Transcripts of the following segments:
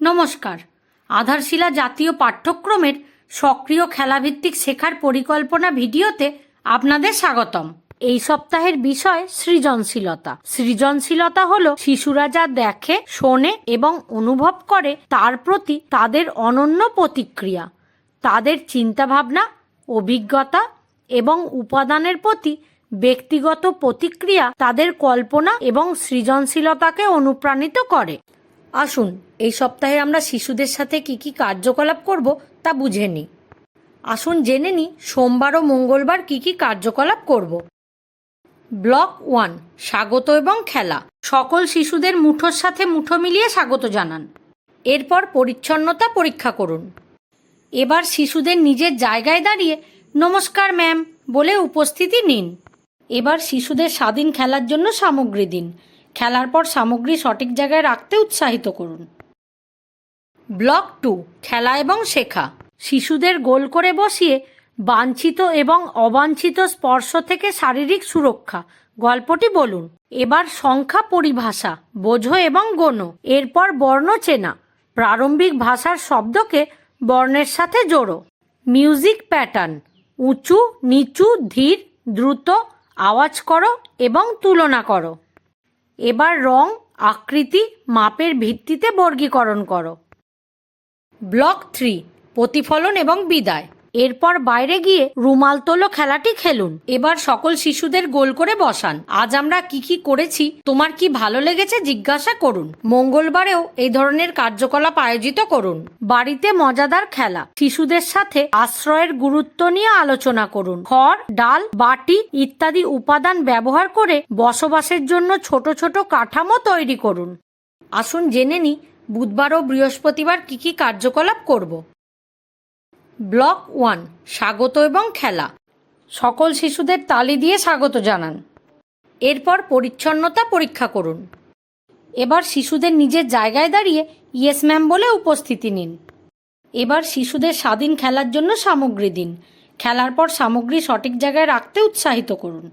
নমস্কার। আধারশিলা জাতীয় পাঠ্যক্রমের সক্রিয় খেলাভিত্তিক শেখার পরিকল্পনা ভিডিওতে আপনাদের স্বাগতম। এই সপ্তাহের বিষয় সৃজনশীলতা। সৃজনশীলতা হলো শিশুরা যা দেখে, শোনে এবং অনুভব করে তার প্রতি তাদের অনন্য প্রতিক্রিয়া। তাদের চিন্তাভাবনা, অভিজ্ঞতা এবং উপাদানের প্রতি ব্যক্তিগত প্রতিক্রিয়া তাদের কল্পনা এবং সৃজনশীলতাকে অনুপ্রাণিত করে। আসুন, এই সপ্তাহে আমরা শিশুদের সাথে কি কি কার্যকলাপ করব তা বুঝে নিই আসুন জেনে নিই সোমবার ও মঙ্গলবার কি কি কার্যকলাপ করব। ব্লক ওয়ান, স্বাগত এবং খেলা। সকল শিশুদের মুঠোর সাথে মুঠো মিলিয়ে স্বাগত জানান। এরপর পরিচ্ছন্নতা পরীক্ষা করুন। এবার শিশুদের নিজের জায়গায় দাঁড়িয়ে নমস্কার ম্যাম বলে উপস্থিতি নিন। এবার শিশুদের স্বাধীন খেলার জন্য সামগ্রী দিন। খেলার পর সামগ্রী সঠিক জায়গায় রাখতে উৎসাহিত করুন। ব্লক টু, খেলা এবং শেখা। শিশুদের গোল করে বসিয়ে বাঞ্ছিত এবং অবাঞ্ছিত স্পর্শ থেকে শারীরিক সুরক্ষা। গল্পটি বলুন। এবার সংখ্যা পরিভাষা, বোঝো এবং গোনো। এরপর বর্ণ চেনা। প্রারম্ভিক ভাষার শব্দকে বর্ণের সাথে জোড়ো। মিউজিক প্যাটার্ন, উঁচু, নিচু, ধীর, দ্রুত, আওয়াজ করো এবং তুলনা করো। এবার রং আকৃতি মাপের ভিত্তিতে বর্গীকরণ করো। ব্লক থ্রি প্রতিফলন এবং বিদায়। এরপর বাইরে গিয়ে রুমাল তোলো, খেলাটি খেলুন। এবার সকল শিশুদের গোল করে বসান। আজ আমরা কি কি করেছি, তোমার কি ভালো লেগেছে জিজ্ঞাসা করুন। মঙ্গলবারেও এই ধরনের কার্যকলাপ আয়োজিত করুন। বাড়িতে মজাদার খেলা। শিশুদের সাথে আশ্রয়ের গুরুত্ব নিয়ে আলোচনা করুন। খড়, ডাল, বাটি ইত্যাদি উপাদান ব্যবহার করে বসবাসের জন্য ছোট ছোট কাঠামো তৈরি করুন। আসুন জেনে নিই, বুধবার ও বৃহস্পতিবার কি কি কার্যকলাপ করব। ব্লক ওয়ান, স্বাগত এবং খেলা। সকল শিশুদের তালি দিয়ে স্বাগত জানান। এরপর পরিচ্ছন্নতা পরীক্ষা করুন। এবার শিশুদের নিজের জায়গায় দাঁড়িয়ে ইয়েস ম্যাম বলে উপস্থিতি নিন। এবার শিশুদের স্বাধীন খেলার জন্য সামগ্রী দিন। খেলার পর সামগ্রী সঠিক জায়গায় রাখতে উৎসাহিত করুন।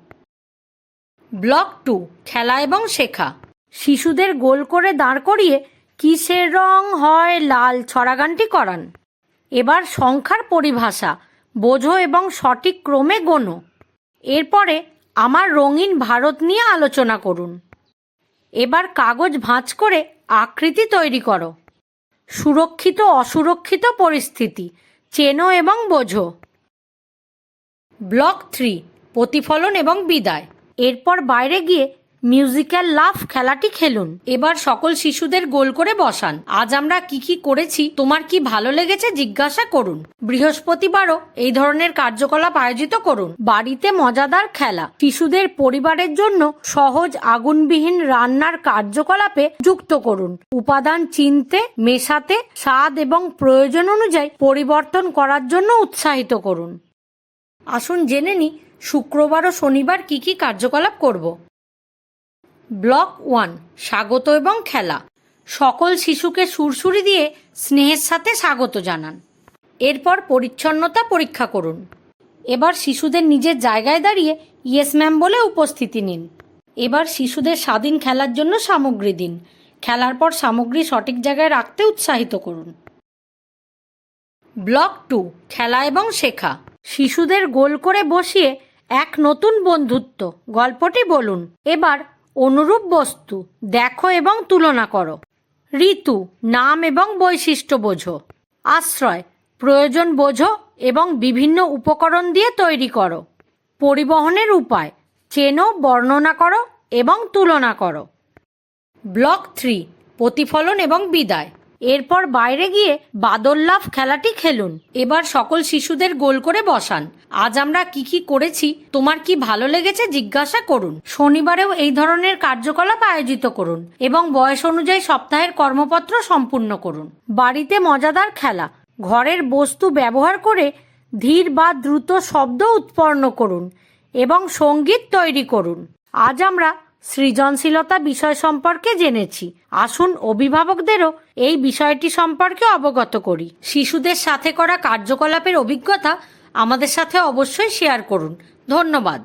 ব্লক টু, খেলা এবং শেখা। শিশুদের গোল করে দাঁড় করিয়ে কিসের রং হয় লাল ছড়াগানটি করান। এবার সংখ্যার পরিভাষা, বোঝো এবং সঠিক ক্রমে গোনো। এরপরে আমার রঙিন ভারত নিয়ে আলোচনা করুন। এবার কাগজ ভাঁজ করে আকৃতি তৈরি করো। সুরক্ষিত, অসুরক্ষিত পরিস্থিতি, চেনো এবং বোঝো। ব্লক থ্রি, প্রতিফলন এবং বিদায়। এরপর বাইরে গিয়ে মিউজিক্যাল লাফ খেলাটি খেলুন। এবার সকল শিশুদের গোল করে বসান। আজ আমরা কি কি করেছি, তোমার কি ভালো লেগেছে জিজ্ঞাসা করুন। বৃহস্পতিবারও এই ধরনের কার্যকলাপ আয়োজিত করুন। বাড়িতে মজাদার খেলা। শিশুদের পরিবারের জন্য সহজ, আগুনবিহীন রান্নার কার্যকলাপে যুক্ত করুন। উপাদান চিনতে, মেশাতে, স্বাদ এবং প্রয়োজন অনুযায়ী পরিবর্তন করার জন্য উৎসাহিত করুন। আসুন জেনে নি, শুক্রবার ও শনিবার কি কি কার্যকলাপ করব। ব্লক ওয়ান, স্বাগত এবং খেলা। সকল শিশুকে সুরসুরি দিয়ে স্নেহের সাথে স্বাগত জানান। এরপর পরিচ্ছন্নতা পরীক্ষা করুন। এবার শিশুদের নিজের জায়গায় দাঁড়িয়ে ইয়েস ম্যাম বলে উপস্থিতি নিন। এবার শিশুদের স্বাধীন খেলার জন্য সামগ্রী দিন। খেলার পর সামগ্রী সঠিক জায়গায় রাখতে উৎসাহিত করুন। ব্লক টু, খেলা এবং শেখা। শিশুদের গোল করে বসিয়ে এক নতুন বন্ধুত্ব। গল্পটি বলুন। এবার অনুরূপ বস্তু, দেখো এবং তুলনা করো। ঋতু, নাম এবং বৈশিষ্ট্য বোঝো। আশ্রয়, প্রয়োজন বোঝো এবং বিভিন্ন উপকরণ দিয়ে তৈরি করো। পরিবহনের উপায়, চেনো, বর্ণনা করো এবং তুলনা করো। ব্লক থ্রি, প্রতিফলন এবং বিদায়। এরপর বাইরে গিয়ে বাদল্লাভ খেলাটি খেলুন। এবার সকল শিশুদের গোল করে বসান। আজ আমরা কি কি করেছি, তোমার কি ভালো লেগেছে জিজ্ঞাসা করুন। শনিবারেও এই ধরনের কার্যকলাপ আয়োজিত করুন এবং বয়স অনুযায়ী সপ্তাহের কর্মপত্র সম্পূর্ণ করুন। বাড়িতে মজাদার খেলা, ঘরের বস্তু ব্যবহার করে ধীর বা দ্রুত শব্দ উৎপন্ন করুন এবং সংগীত তৈরি করুন। আজ আমরা সৃজনশীলতা বিষয় সম্পর্কে জেনেছি। আসুন অভিভাবকদেরও এই বিষয়টি সম্পর্কে অবগত করি। শিশুদের সাথে করা কার্যকলাপের অভিজ্ঞতা আমাদের সাথে অবশ্যই শেয়ার করুন। ধন্যবাদ।